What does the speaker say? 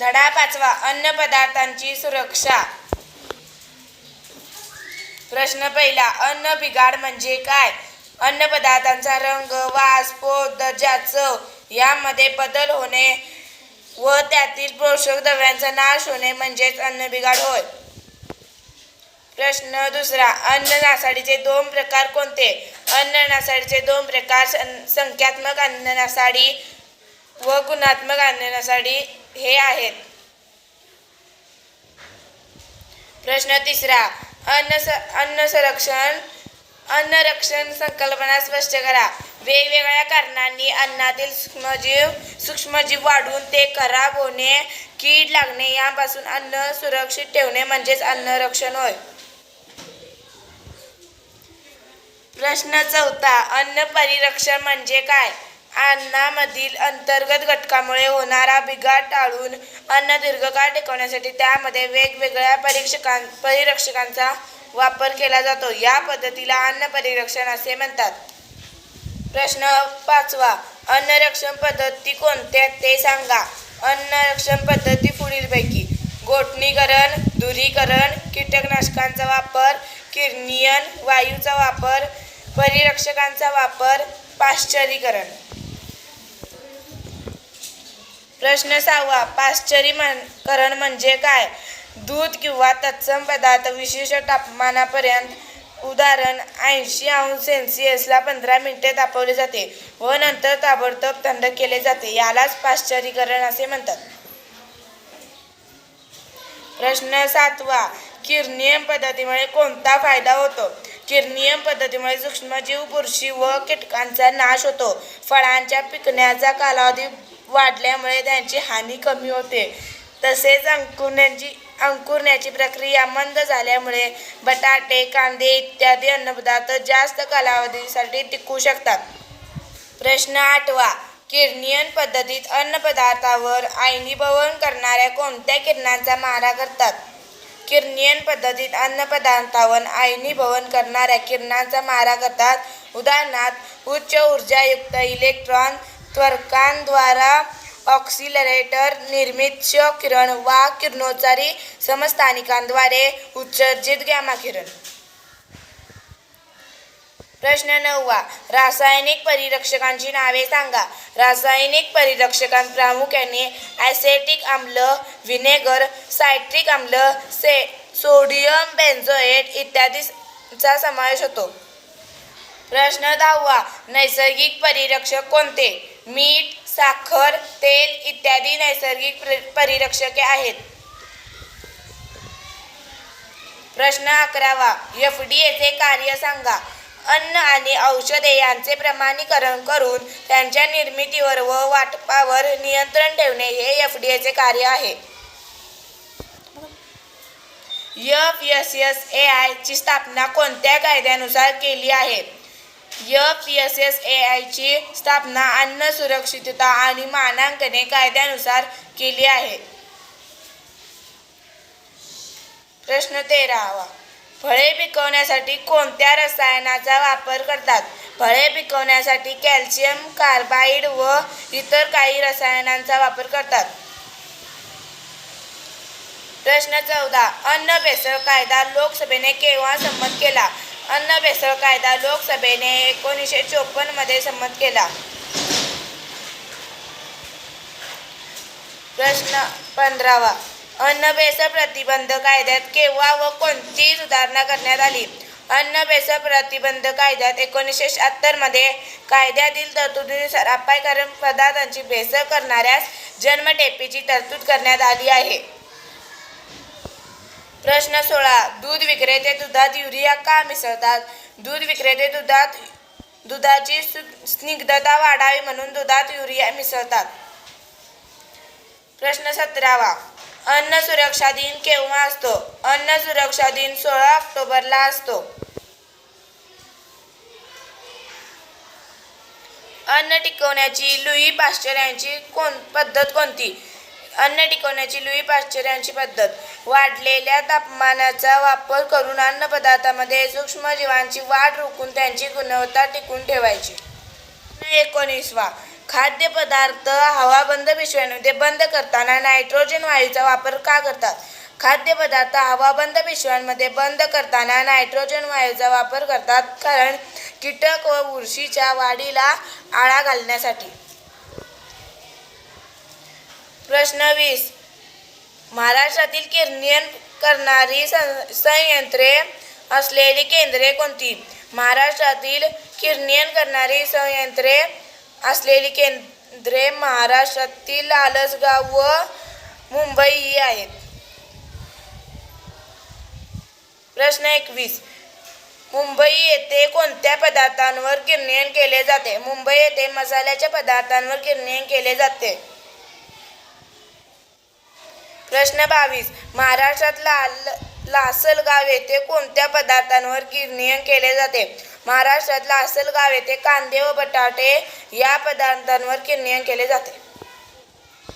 धडा पाचवा अन्न पदार्थांची सुरक्षा. प्रश्न पहिला अन्न बिघाड म्हणजे काय? अन्न पदार्थांचा रंग वास पोत दर्जा चव यामध्ये बदल होणे व त्यातील पोषक द्रव्यांचा नाश होणे म्हणजेच अन्न बिघाड होय. प्रश्न दुसरा अन्न नासाडीचे दोन प्रकार कोणते? अन्न नासाडीचे दोन प्रकार सं- संख्यात्मक अन्न नासाडी व गुणात्मक अन्न नासाडी हे आहेत. प्रश्न तिसरा अन्न स अन्न संरक्षण अन्न रक्षण संकल्पना स्पष्ट करा. वेगवेगळ्या कारणांनी अन्नातील सूक्ष्मजीव सूक्ष्मजीव वाढून ते खराब होणे कीड लागणे यापासून अन्न सुरक्षित ठेवणे म्हणजेच अन्न रक्षण होय. प्रश्न चौथा अन्न परिरक्षण म्हणजे काय? अन्नामधील अंतर्गत घटकामुळे होणारा बिघाड टाळून अन्न दीर्घकाळ टिकवण्यासाठी त्यामध्ये वेगवेगळ्या परीक्षकां परिरक्षकांचा वापर केला जातो. या पद्धतीला अन्न परिरक्षण असे म्हणतात. प्रश्न पाचवा. अन्नरक्षण पद्धती कोणत्या ते सांगा. अन्नरक्षण पद्धती पुढीलपैकी. गोठणीकरण धुरीकरण कीटकनाशकांचा वापर किरणीयन वायूचा वापर परिरक्षकांचा वापर पाश्चरीकरण. प्रश्न सहावा पाश्चरीकरण म्हणजे काय? दूध किंवा तत्सम पदार्थ विशिष्ट तापमानापर्यंत उदाहरण ऐंशी अंश सेल्सिअसला पंधरा मिनिटे तापवले जाते व नंतर ताबडतोब थंड केले जाते. यालाच पाश्चरीकरण असे म्हणतात. प्रश्न सातवा किरणीयम पद्धतीमुळे कोणता फायदा होतो? किरणीयम पद्धतीमुळे सूक्ष्मजीव बुरशी व कीटकांचा नाश होतो. फळांच्या पिकण्याचा कालावधी वाढल्यामुळे त्यांची हानी कमी होते. तसेच अंकुरण्याची अंकुरण्याची प्रक्रिया मंद झाल्यामुळे बटाटे कांदे इत्यादी अन्नपदार्थ जास्त कालावधीसाठी टिकू शकतात. प्रश्न आठवा किरणीयन पद्धतीत अन्नपदार्थावर आयनीभवन करणाऱ्या कोणत्या किरणांचा मारा करतात? किरणीयन पद्धतीत अन्नपदार्थावर आयनीभवन करणाऱ्या किरणांचा मारा करतात. उदाहरणार्थ उच्च ऊर्जायुक्त इलेक्ट्रॉन त्वरकांद्वारा ऑक्सिलरेटर निर्मित क्ष किरण वा किरणोत्सारी समस्थानिकांद्वारे उत्सर्जित गॅमा किरण. प्रश्न नववा रासायनिक परिरक्षकांची नावे सांगा. रासायनिक परिरक्षकांत प्रामुख्याने ॲसेटिक आम्ल व्हिनेगर सायट्रिक आम्ल से सोडियम बेन्झोएट इत्यादीचा समावेश होतो. प्रश्न दहावा नैसर्गिक परिरक्षक कोणते? मीठ साखर तेल इत्यादी नैसर्गिक परिरक्षके आहेत. प्रश्न अकरावा एफ डी एचे कार्य सांगा. अन्न आणि औषधे यांचे प्रमाणीकरण करून त्यांच्या निर्मितीवर व वाटपावर नियंत्रण ठेवणे हे एफ डी एचे कार्य आहे. एफ एस एस ए आयची स्थापना कोणत्या कायद्यानुसार केली आहे? एफ एस एस ए आयची स्थापना अन्न सुरक्षितता आणि मानांकने कायद्यानुसार केली आहे. प्रश्न तेरावा. फळे पिकवण्यासाठी कोणत्या रसायनाचा वापर करतात? फळे पिकवण्यासाठी कॅल्शियम कार्बाईड व इतर काही रसायनांचा वापर करतात. प्रश्न चौदा. अन्न भेसळ कायदा लोकसभेने केव्हा संमत केला? अन्न भेसळ कायदा लोकसभेने एकोणीसशे चोपन्नमध्ये संमत केला. प्रश्न पंधरावा. अन्न भेसळ प्रतिबंध कायद्यात केव्हा व कोणती सुधारणा करण्यात आली? अन्न भेसळ प्रतिबंध कायद्यात एकोणीसशे शहात्तरमध्ये कायद्यातील तरतुदीनुसार अपायकारक पदार्थांची भेसळ करणाऱ्यास जन्मटेपीची तरतूद करण्यात आली आहे. प्रश्न सोळा. दूध विक्रेते दुधात युरिया का मिसळतात? दूध विक्रेते दुधात दुधाची सु- स्निग्धता वाढावी म्हणून दुधात युरिया मिसळतात. प्रश्न सतरावा. अन्न सुरक्षा दिन केव्हा असतो? अन्न सुरक्षा दिन सोळा ऑक्टोबरला असतो. अन्न टिकवण्याची लुई पाश्चर यांची कोण पद्धत कोणती? अन्न टिकवण्याची लुई पाश्चर यांची पद्धत. वाढलेल्या तापमानाचा वापर करून अन्नपदार्थामध्ये सूक्ष्मजीवांची वाढ रोखून त्यांची गुणवत्ता टिकून ठेवायची. एकोणीसवा. खाद्यपदार्थ हवाबंद पिशव्यांमध्ये बंद करताना नायट्रोजन वायूचा वापर का करतात? खाद्यपदार्थ हवाबंद पिशव्यांमध्ये बंद करताना नायट्रोजन वायूचा वापर करतात कारण कीटक व बुरशीच्या वाढीला आळा घालण्यासाठी. प्रश्न वीस. महाराष्ट्रातील किरणीयन करणारी सं- संयंत्रे असलेली केंद्रे कोणती? महाराष्ट्रातील किरणीयन करणारी संयंत्रे असलेली केंद्रे महाराष्ट्रातील लालसगाव व मुंबई ही आहेत. प्रश्न एकवीस. मुंबई येथे कोणत्या पदार्थांवर किरणीयन केले जाते? मुंबई येथे मसाल्याच्या पदार्थांवर किरणीयन केले जाते. प्रश्न बावीस. महाराष्ट्रात लाल लासलगाव येथे कोणत्या पदार्थांवर गिरणीयन केले जाते? महाराष्ट्रात लासलगाव येथे कांदे व बटाटे या पदार्थांवर किरणीयन केले जाते.